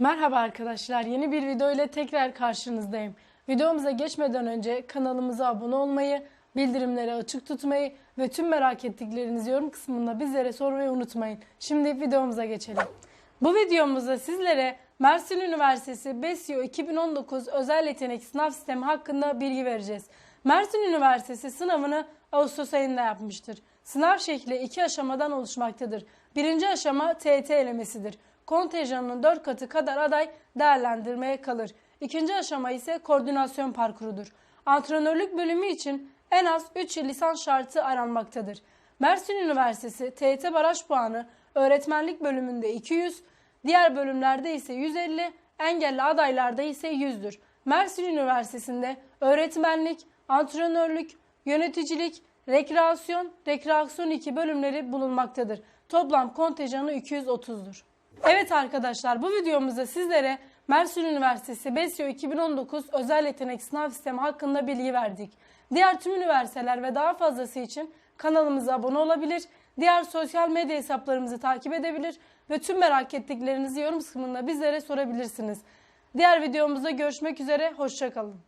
Merhaba arkadaşlar. Yeni bir video ile tekrar karşınızdayım. Videomuza geçmeden önce kanalımıza abone olmayı, bildirimleri açık tutmayı ve tüm merak ettiklerinizi yorum kısmında bizlere sormayı unutmayın. Şimdi videomuza geçelim. Bu videomuzda sizlere Mersin Üniversitesi BESYO 2019 özel yetenek sınav sistemi hakkında bilgi vereceğiz. Mersin Üniversitesi sınavını Ağustos ayında yapmıştır. Sınav şekli iki aşamadan oluşmaktadır. Birinci aşama TET elemesidir. Kontenjanının 4 katı kadar aday değerlendirmeye kalır. İkinci aşama ise koordinasyon parkurudur. Antrenörlük bölümü için en az 3 yıl lisans şartı aranmaktadır. Mersin Üniversitesi TET baraj puanı öğretmenlik bölümünde 200, diğer bölümlerde ise 150, engelli adaylarda ise 100'dür. Mersin Üniversitesi'nde öğretmenlik, antrenörlük, yöneticilik, rekreasyon, rekreasyon 2 bölümleri bulunmaktadır. Toplam kontenjanı 230'dur. Evet arkadaşlar bu videomuzda sizlere Mersin Üniversitesi BESYO 2019 özel yetenek sınav sistemi hakkında bilgi verdik. Diğer tüm üniversiteler ve daha fazlası için kanalımıza abone olabilir, diğer sosyal medya hesaplarımızı takip edebilir ve tüm merak ettiklerinizi yorum kısmında bizlere sorabilirsiniz. Diğer videomuzda görüşmek üzere, hoşçakalın.